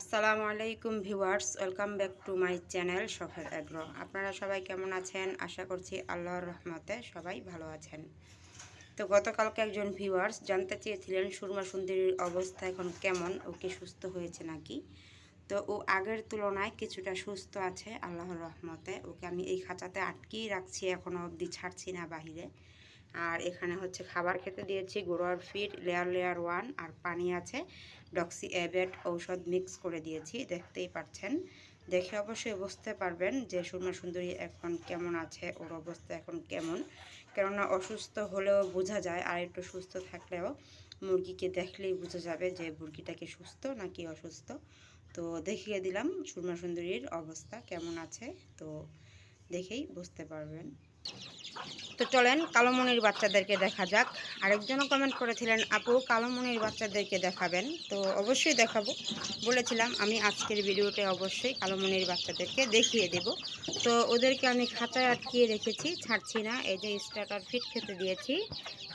আসসালামু আলাইকুম viewers, welcome back to my channel Safed agro. আপনারা সবাই কেমন আছেন? আশা করছি আল্লাহর রহমতে সবাই ভালো আছেন। তো গতকালকে একজন ভিউয়ার্স জানতে চেয়েছিলেন, সুরমা সুন্দরীর অবস্থা এখন কেমন? ও কি সুস্থ হয়েছে নাকি? তো ও আগের তুলনায় কিছুটা সুস্থ আছে, আল্লাহর রহমতে। ওকে আমি এই খাঁচাতে আটকেই রাখছি এখনও অবধি ছাড়ছি না বাহিরে। আর এখানে হচ্ছে খাবার খেতে দিয়েছি গোড়ার ফিড লেয়ার লেয়ার ওয়ান আর পানি আছে। ডক্সি অ্যাবেট ঔষধ মিক্স করে দিয়েছি, দেখতেই পাচ্ছেন দেখে অবশ্যই বুঝতে পারবেন যে সুরমা সুন্দরী এখন কেমন আছে, ওর অবস্থা এখন কেমন। কেননা অসুস্থ হলেও বোঝা যায়, আর একটু সুস্থ থাকলেও মুরগিকে দেখলেই বোঝা যাবে যে মুরগিটা কি সুস্থ নাকি অসুস্থ। তো দেখিয়ে দিলাম সুরমা সুন্দরীর অবস্থা কেমন আছে, তো দেখেই বুঝতে পারবেন। তো চলেন কালোমনির বাচ্চাদেরকে দেখা যাক। আরেকজনও কমেন্ট করেছিলেন, আপু, কালোমনির বাচ্চাদেরকে দেখাবেন? তো অবশ্যই দেখাবো। বলেছিলাম আমি আজকের ভিডিওতে অবশ্যই কালোমনির বাচ্চাদেরকে দেখিয়ে দেব। তো ওদেরকে আমি খাতায় আটকিয়ে রেখেছি, ছাড়ছি না। এই যে স্টার্টার ফিট খেতে দিয়েছি,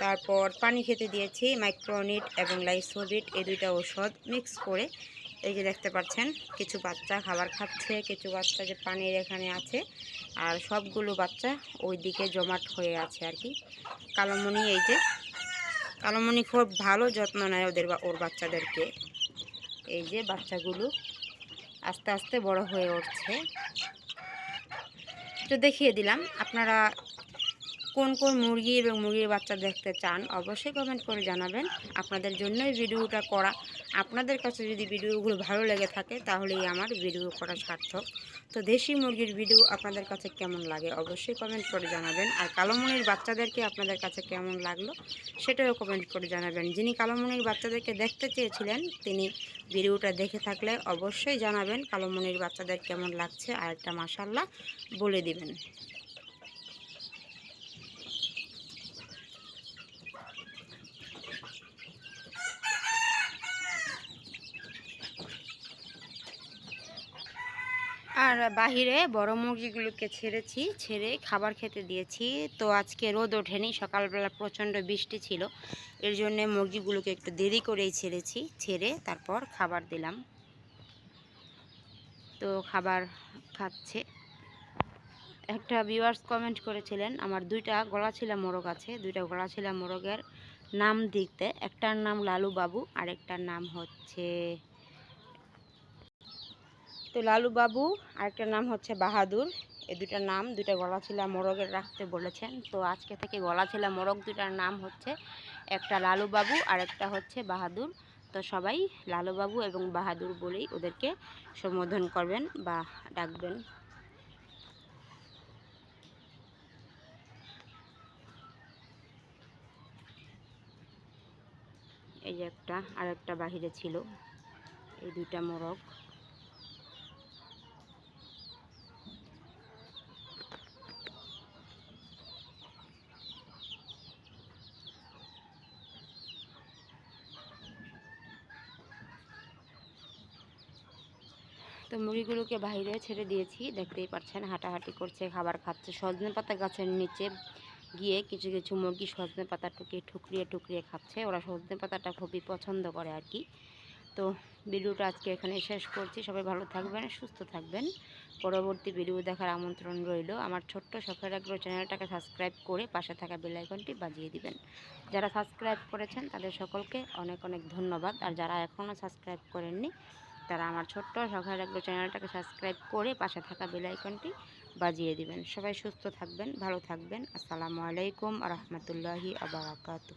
তারপর পানি খেতে দিয়েছি মাইক্রোনিট এবং লাইসোবিট এই দুইটা ওষুধ মিক্স করে এই যে দেখতে পাচ্ছেন, কিছু বাচ্চা খাবার খাচ্ছে, কিছু বাচ্চা যে পানির এখানে আছে, আর সবগুলো বাচ্চা ওই দিকে জমাট হয়ে আছে আর কি। কালোমণি এই যে, কালোমণি খুব ভালো যত্ন নেয় ওদের বা, ওর বাচ্চাদেরকে। এই যে বাচ্চাগুলো আস্তে আস্তে বড় হয়ে উঠছে। তো দেখিয়ে দিলাম, আপনারা কোন কোন মুরগি এবং মুরগির বাচ্চা দেখতে চান, অবশ্যই কমেন্ট করে জানাবেন। আপনাদের জন্যই ভিডিওটা করা। আপনাদের কাছে যদি ভিডিওগুলো ভালো লেগে থাকে, তাহলেই আমার ভিডিও করা সার্থক। তো দেশি মুরগির ভিডিও আপনাদের কাছে কেমন লাগে, অবশ্যই কমেন্ট করে জানাবেন। আর কালোমনির বাচ্চাদেরকে আপনাদের কাছে কেমন লাগল, সেটাও কমেন্ট করে জানাবেন। যিনি কালোমনির বাচ্চাদেরকে দেখতে চেয়েছিলেন, তিনি ভিডিওটা দেখে থাকলে অবশ্যই জানাবেন কালোমনির বাচ্চাদের কেমন লাগছে। আর একটা মাসাল্লাহ বলে দিবেন। আর বাহিরে বড় মুরগিগুলোকে ছেড়েছি, ছেড়ে খাবার খেতে দিয়েছি। তো আজকে রোদ ওঠেনি, সকালবেলা প্রচণ্ড বৃষ্টি ছিল। এর জন্যে মুরগিগুলোকে একটু দেরি করেই ছেড়েছি, ছেড়ে তারপর খাবার দিলাম। তো খাবার খাচ্ছে। একটা ভিউয়ার্স কমেন্ট করেছিলেন, আমার দুইটা গলা ছিল মোরগ আছে, দুইটা গলা ছিল মোরগের নাম দিতে, একটার নাম লালু বাবু আরেকটার নাম হচ্ছে তো লালু বাবু আরেকটার নাম হচ্ছে বাহাদুর। এই দুটার নাম, দুইটা গলা ছিলা মোরগের রাখতে বলেছেন। তো আজকে থেকে গলা ছিলা মোরগ দুটার নাম হচ্ছে একটা লালু বাবু আর একটা হচ্ছে বাহাদুর। তো সবাই লালু বাবু এবং বাহাদুর বলেই ওদেরকে সম্বোধন করবেন বা ডাকবেন। এই যে একটা আর একটা বাহিরে ছিল। এই দুইটা মোরগ। তো মুরগিগুলোকে বাইরে ছেড়ে দিয়েছি। দেখতেই পাচ্ছেন, হাঁটাহাঁটি করছে, খাবার খাচ্ছে। সজনে পাতা গাছের নিচে গিয়ে কিছু কিছু মুরগি সজনে পাতা টুকিয়ে, ঠুকরিয়ে টুকরিয়ে খাচ্ছে। ওরা সজনে পাতাটা খুবই পছন্দ করে আর কি। তো ভিডিওটা আজকে এখানে শেষ করছি। সবাই ভালো থাকবেন, সুস্থ থাকবেন। পরবর্তী ভিডিও দেখার আমন্ত্রণ রইল। আমার ছোট্ট শখের আগ্রহ চ্যানেলটাকে সাবস্ক্রাইব করে পাশে থাকা বেলাইকনটি বাজিয়ে দিবেন। যারা সাবস্ক্রাইব করেছেন, তাদের সকলকে অনেক অনেক ধন্যবাদ। আর যারা এখনও সাবস্ক্রাইব করেননি তারা আমার ছোট্ট সকাল রাখল চ্যানেলটাকে সাবস্ক্রাইব করে পাশে থাকা বেলাইকনটি বাজিয়ে দিবেন। সবাই সুস্থ থাকবেন, ভালো থাকবেন। আসসালামু আলাইকুম রহমতুল্লাহি আবরাকাতু